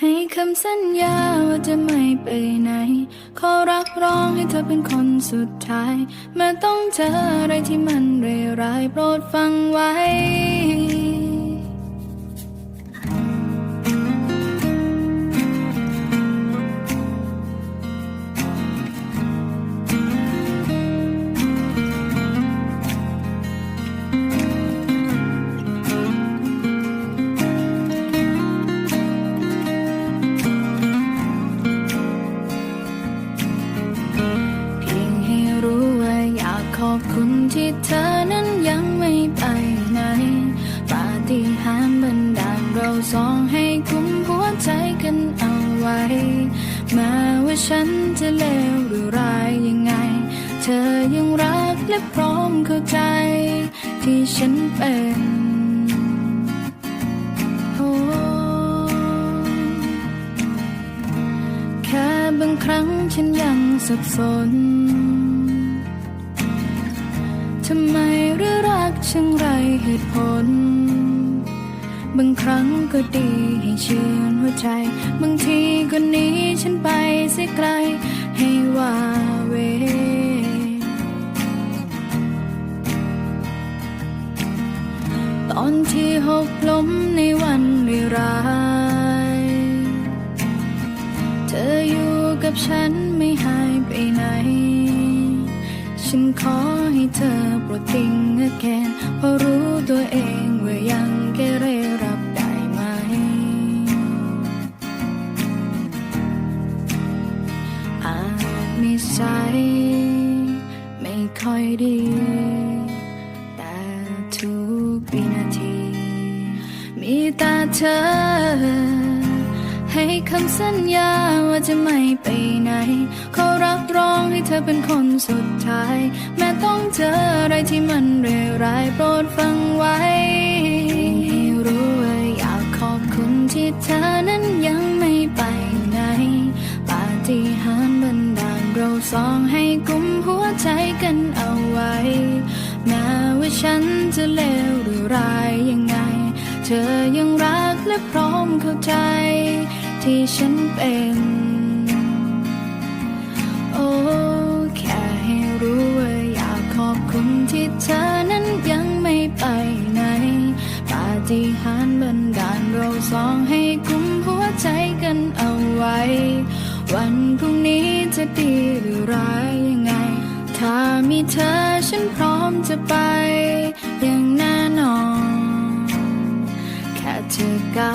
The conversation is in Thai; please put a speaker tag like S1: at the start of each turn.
S1: ให้คำสัญญาว่าจะไม่ไปไหน ขอรักร้องให้เธอเป็นคนสุดท้ายแม้ต้องเจออะไรที่มันเร้รายโปรดฟังไว้ ที่เธอนั้นยังไม่ไปไหน ปาฏิหาริย์บันดาลเราสองให้กุมหัวใจกันเอาไว้แม้ว่าฉันจะเลวหรือร้ายยังไง เธอยังรักและพร้อมเข้าใจ ที่ฉันเป็นแค่บางครั้งฉันยังสับสน ช่างไรเหตุผล บางครั้งก็ดีให้ชื่นหัวใจ บางทีก็หนีฉันไปเสียไกล ให้ว่าเว ตอนที่หกล้มในวันร้ายเธออยู่กับฉัน อโปรดติ้งแกนเพราะรู้ตัวเองว่ายังเกเรรับได้ไหม อาจนิสัยไม่ค่อยดี แต่ทุกวินาที มีแต่เธอ ให้คำสัญญาว่าจะไม่ไปไหน ขอรับรองให้เธอเป็นคนสุดท้าย แม้ต้องเจออะไรที่มันเร้ร้ายโปรดฟังไว้ให้รู้ว่าอยากขอบคุณที่เธอนั้นยังไม่ไปไหน ปาฏิหาริย์บันดาลเราสองให้กุมหัวใจกันเอาไว้แม้ว่าฉันจะเลวหรือร้ายยังไง เธอยังรักและพร้อมเข้าใจ ที่ฉันเป็น โอ้แค่ให้รู้ว่าอยากขอบคุณที่เธอนั้นยังไม่ไปไหนปาฏิหาริย์บันดาลเราสองให้กุมหัวใจกันเอาไว้ วันพรุ่งนี้จะดีหรือร้ายยังไง ถ้ามีเธอฉันพร้อมจะไป อย่างแน่นอน แค่เธอกล้า